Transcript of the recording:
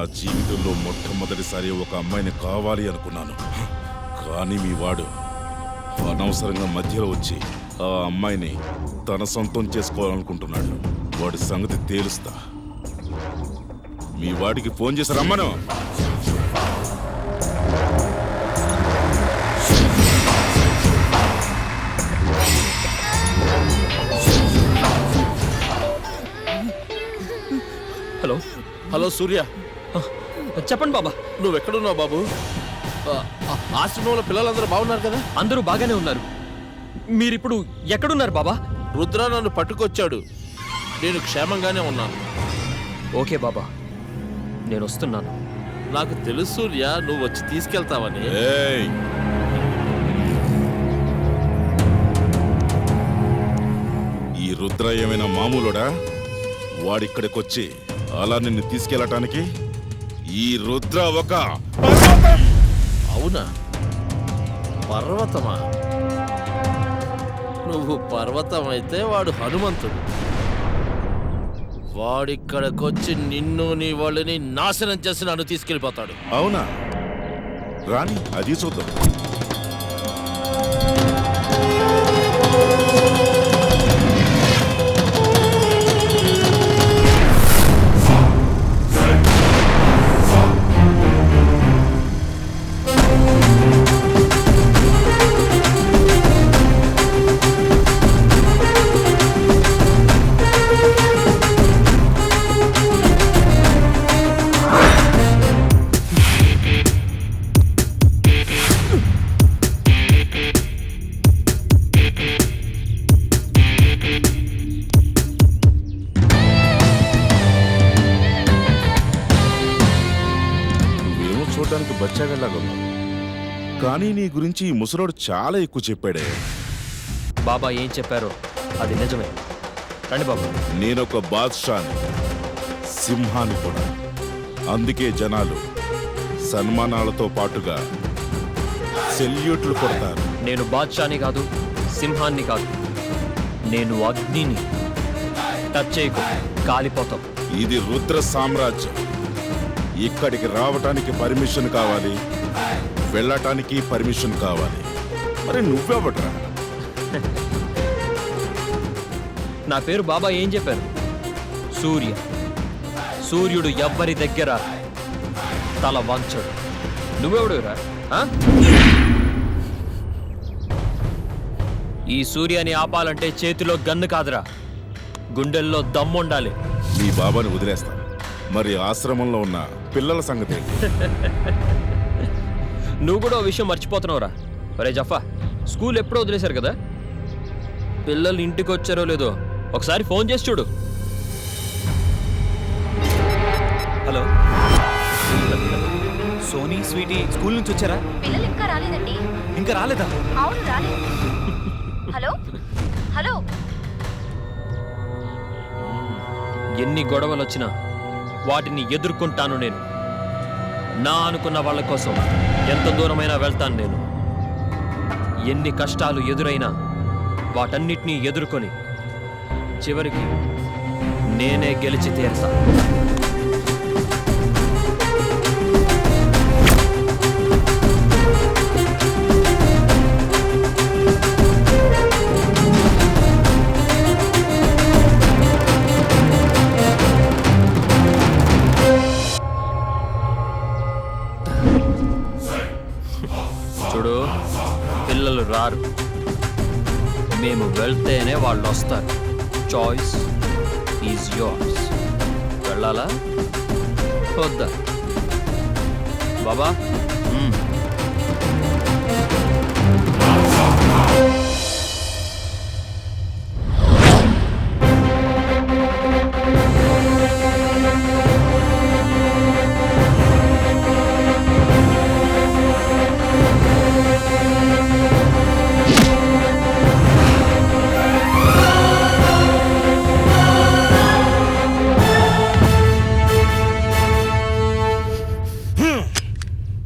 నా జీవితంలో మొట్టమొదటిసారి ఒక అమ్మాయిని కావాలి అనుకున్నాను. కానీ మీ వాడు అనవసరంగా మధ్యలో వచ్చి ఆ అమ్మాయిని తన సొంతం చేసుకోవాలనుకుంటున్నాడు. వాడి సంగతి తేలుస్తా. మీ వాడికి ఫోన్ చేసి రమ్మను. హలో. హలో సూర్య. చెప్పండి బాబా. నువ్వెక్కడున్నావు బాబు? ఆశ్రమంలో పిల్లలందరూ బాగున్నారు కదా? అందరూ బాగానే ఉన్నారు. మీరిప్పుడు ఎక్కడున్నారు బాబా? రుద్ర నన్ను పట్టుకొచ్చాడు. నేను క్షేమంగానే ఉన్నాను. ఓకే బాబా. నేను వస్తున్నాను. నాకు తెలుసు సూర్య నువ్వు వచ్చి తీసుకెళ్తావని. ఏయ్! ఈ రుద్ర ఏమైనా మామూలుడా? వాడిక్కడికొచ్చి అలా నిన్ను తీసుకెళ్ళటానికి? ఈ రుద్ర ఒక అవునా? పర్వతమా? నువ్వు పర్వతం అయితే వాడు హనుమంతుడు. వాడిక్కడికొచ్చి నిన్ను నీ వాళ్ళని నాశనం చేసి నన్ను తీసుకెళ్ళిపోతాడు. అవునా? రాని అది చూద్దాం. కానీ నీ గురించి ఈ ముసలోడు చాలా ఎక్కువ చెప్పాడే. బాబా ఏం చెప్పారో అది నిజమే. రండి బాబా. నేనొక బాద్షాని సింహాన్ని కూడా. అందుకే జనాలు సన్మానాలతో పాటుగా సెల్యూట్లు కొడతారు. నేను బాద్షాని కాదు సింహాన్ని కాదు. నేను అగ్నిని టచ్ చేయకు కాలిపోతాం. ఇది రుద్ర సామ్రాజ్యం. ఇక్కడికి రావటానికి పర్మిషన్ కావాలి. వెళ్ళటానికి పర్మిషన్ కావాలి. మరి నువ్వెవట్రా నా పేరు బాబా ఏం చెప్పారు? సూర్య. సూర్యుడు ఎవ్వరి దగ్గర తల వంచడు. నువ్వెవడురా ఆ? ఈ సూర్యని ఆపాలంటే చేతిలో గన్ను కాదురా. గుండెల్లో దమ్ముండాలి. నీ బాబాని వదిలేస్తా. మరి ఆశ్రమంలో ఉన్న పిల్లల సంగతి? నువ్వు కూడా ఓ విషయం మర్చిపోతున్నావురా. ఒరే జఫా స్కూల్ ఎప్పుడో వదిలేశారు కదా? పిల్లలు ఇంటికి వచ్చారో లేదో ఒకసారి ఫోన్ చేసి చూడు. హలో. సోనీ స్వీటీ స్కూల్ నుంచి వచ్చారా? పిల్లలు ఇంకా రాలేదండి. ఇంకా రాలేదా? అవును రాలేదు. హలో? హలో? ఎన్ని గొడవలు వచ్చినా వాటిని ఎదుర్కొంటాను నేను. నా అనుకున్న వాళ్ళ కోసం ఎంత దూరమైనా వెళ్తాను నేను. ఎన్ని కష్టాలు ఎదురైనా వాటన్నిటినీ ఎదుర్కొని చివరికి నేనే గెలిచి తీరతాను చూడు పిల్లలు రారు. మేము వెళ్తేనే వాళ్ళు వస్తారు. చాయిస్ ఈజ్ యోర్స్ వెళ్ళాలా? వద్దా? బాబా?